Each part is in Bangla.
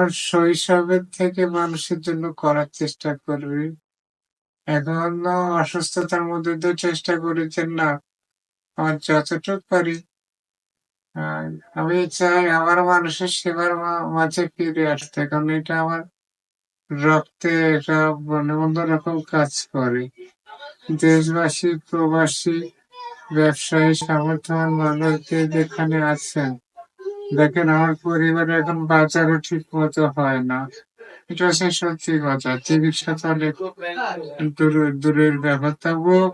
আমার শৈশবের থেকে মানুষের জন্য করার চেষ্টা করবি। এখনও অসুস্থতার মধ্যে দিয়ে চেষ্টা করেছেন না। আমার যতটুকু পারি। আমি চাই আমার মানুষের সেবার মাঝে ফিরে আসতে, কারণ এটা আমার রক্তে এটা মানে অন্যরকম কাজ করে। দেশবাসী, প্রবাসী, ব্যবসায়ী, সামর্থ্যবান মানুষ যে যেখানে আছেন দেখেন, আমার পরিবারে এখন বাজারও ঠিক মতো হয় না। এটা হচ্ছে সত্যি কথা, চিকিৎসা তো অনেক দূরের দূরের ব্যাপার। তবুও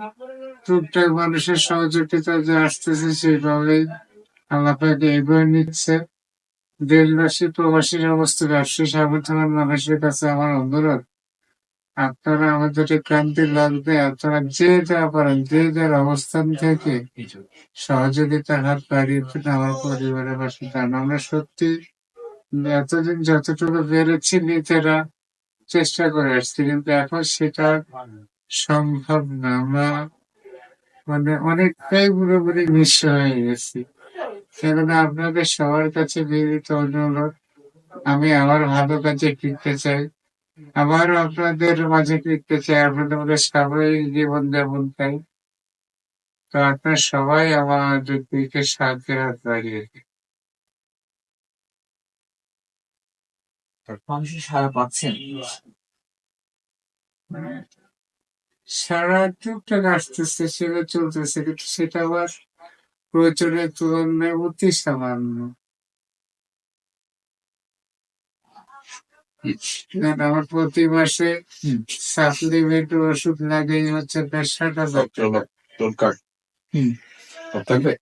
টুকটাক মানুষের সহযোগিতা যে আসতেছে সেইভাবেই আল্লাপাকে এগিয়ে নিচ্ছে। দেশবাসী প্রবাসী সমস্ত ব্যবসায়ী সাবধান মানুষের কাছে আমার অনুরোধ। আপনারা আমাদের ক্রান্তি লাগবে, আপনারা যে যা পারেন, যে যার অবস্থান থেকে সহযোগিতার হাত বাড়িয়ে আমার পরিবারের পাশে দাঁড়ান। আমরা সত্যি এতদিন যতটুকু বেড়েছি নিজেরা চেষ্টা করে আসছি, কিন্তু এখন সেটা সম্ভব না। আমরা মানে অনেকটাই পুরোপুরি নিঃস্ব হয়ে গেছি। সেজন্য আপনাদের সবার কাছে বিনীত অনুরোধ, আমি আমার ভালো কাজে ফিরতে চাই। আবারও আপনাদের মাঝে ফিরতে চাই। আপনাদের মধ্যে স্বাভাবিক জীবন যাপন চাই তো আপনার সবাই আমাদের দিকে সাহায্যের হাত বাড়িয়ে। মানুষের সারা পাচ্ছেন? মানে সারা টুকটাক আসতেছে সেটা চলতেছে কিন্তু সেটা আবার প্রয়োজনের তুলনায় অতি সামান্য। আমার প্রতি মাসে। সাপ্লিমেন্ট ওষুধ লাগে হচ্ছে দেড়শো টাকা। থাকবে